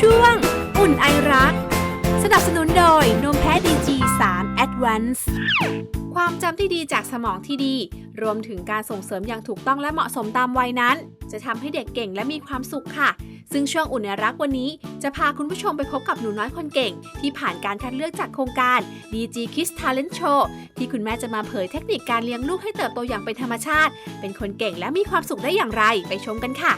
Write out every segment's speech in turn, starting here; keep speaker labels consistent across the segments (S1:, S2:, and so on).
S1: ช่วง อุ่นไอรัก สนับสนุนโดยนมแพ้ดีจี3 Advance ความจำที่ดีจากสมองที่ดี รวมถึงการส่งเสริมอย่างถูกต้องและเหมาะสมตามวัยนั้น จะทำให้เด็กเก่งและมีความสุขค่ะ ซึ่งช่วงอุ่นไอรักวันนี้ จะพาคุณผู้ชมไปพบกับหนูน้อยคนเก่ง ที่ผ่านการคัดเลือกจากโครงการ DG Kids Talent Show ที่คุณแม่จะมาเผยเทคนิคการเลี้ยงลูกให้เติบโตอย่างเป็นธรรมชาติ เป็นคนเก่งและมีความสุขได้อย่างไรไปชมกันค่ะ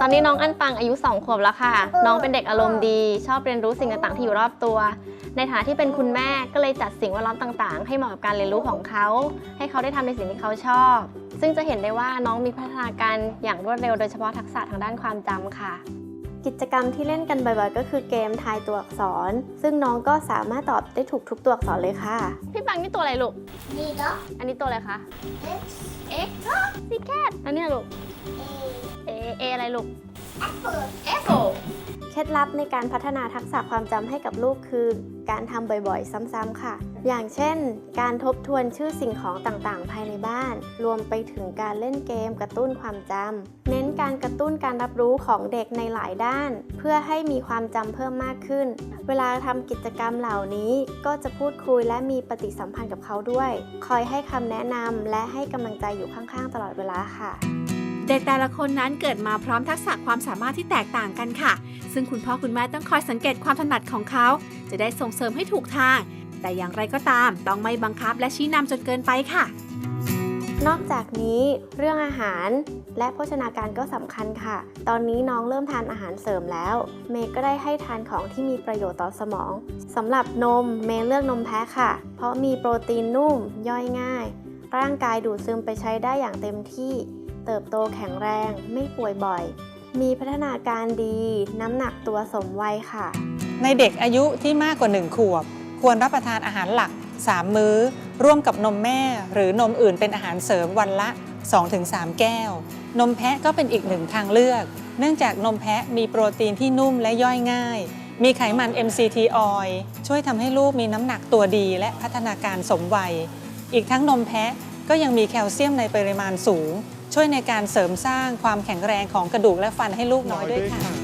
S2: ตอนนี้น้องอันปังอายุ 2 ขวบแล้วค่ะ น้องเป็นเด็กอารมณ์ดี ชอบเรียนรู้สิ่งต่างๆที่อยู่รอบตัว ในฐานะที่เป็นคุณแม่ก็เลยจัดสิ่งแวดล้อมต่างๆ ให้เหมาะกับการเรียนรู้ของเขา ให้เขาได้ทำในสิ่งที่เขาชอบ ซึ่งจะเห็นได้ว่าน้องมีพัฒนาการอย่างรวดเร็วโดยเฉพาะทักษะทางด้านความจำค่ะ
S3: กิจกรรมที่เล่นกันบ่อยๆ ก็คือเกมทายตัวอักษร ซึ่งน้องก็สามารถตอบได้ถูกทุกตัวอักษรเลยค่ะ
S2: พี่ปังนี่ตัวอะไรลูก
S4: นี่เนาะ
S2: อันนี้ตัวอะไรคะ
S4: X
S2: X ซีแคทอันเนี้ยลูก
S4: A
S2: A A อะไรลูก
S4: Apple
S2: Apple
S3: เคล็ดลับในการพัฒนาทักษะความจำให้กับลูกคือ การทำบ่อยๆ ซ้ำๆค่ะ อย่างเช่น การทบทวนชื่อสิ่งของต่างๆ ภายในบ้าน รวมไปถึงการเล่นเกมกระตุ้นความจำเน้นการกระตุ้นการรับรู้ของเด็กในหลายด้าน เพื่อให้มีความจำเพิ่มมากขึ้น เวลาทำกิจกรรมเหล่านี้ ก็จะพูดคุยและมีปฏิสัมพันธ์กับเขาด้วย คอยให้คำแนะนำและให้กำลังใจอยู่ข้างๆ ตลอดเวลาค่ะ
S1: เด็กแต่ละคนนั้นเกิดมาพร้อมทักษะความสามารถที่แตกต่างกันค่ะ ซึ่งคุณพ่อคุณแม่ต้องคอยสังเกตความถนัดของเขา จะได้ส่งเสริมให้ถูกทาง แต่อย่างไรก็ตามต้องไม่บังคับและชี้นำจนเกินไปค่ะ
S3: นอกจากนี้เรื่องอาหารและโภชนาการก็สำคัญค่ะ ตอนนี้น้องเริ่มทานอาหารเสริมแล้ว เมย์ก็ได้ให้ทานของที่มีประโยชน์ต่อสมองสำหรับนมเมย์เลือกนมแพะค่ะ เพราะมีโปรตีนนุ่มย่อยง่าย ร่างกายดูดซึมไปใช้ได้อย่างเต็มที่ เติบโตแข็งแรง ไม่ป่วยบ่อย มีพัฒนาการดี น้ำหนักตัวสมวัยค่ะ
S5: ในเด็กอายุที่มากกว่า 1 ขวบ ควรรับประทานอาหารหลัก 3 มื้อ ร่วมกับนมแม่ หรือนมอื่นเป็นอาหารเสริมวันละ 2-3 แก้ว นมแพะก็เป็นอีกหนึ่งทางเลือก เนื่องจากนมแพะมีโปรตีนที่นุ่มและย่อยง่าย มีไขมัน MCT oil ช่วยทำให้ลูกมีน้ำหนักตัวดีและพัฒนาการสมวัย อีกทั้งนมแพะก็ยังมีแคลเซียมในปริมาณสูง ช่วยในการเสริมสร้างความแข็งแรงของกระดูกและฟันให้ลูกน้อยด้วยค่ะ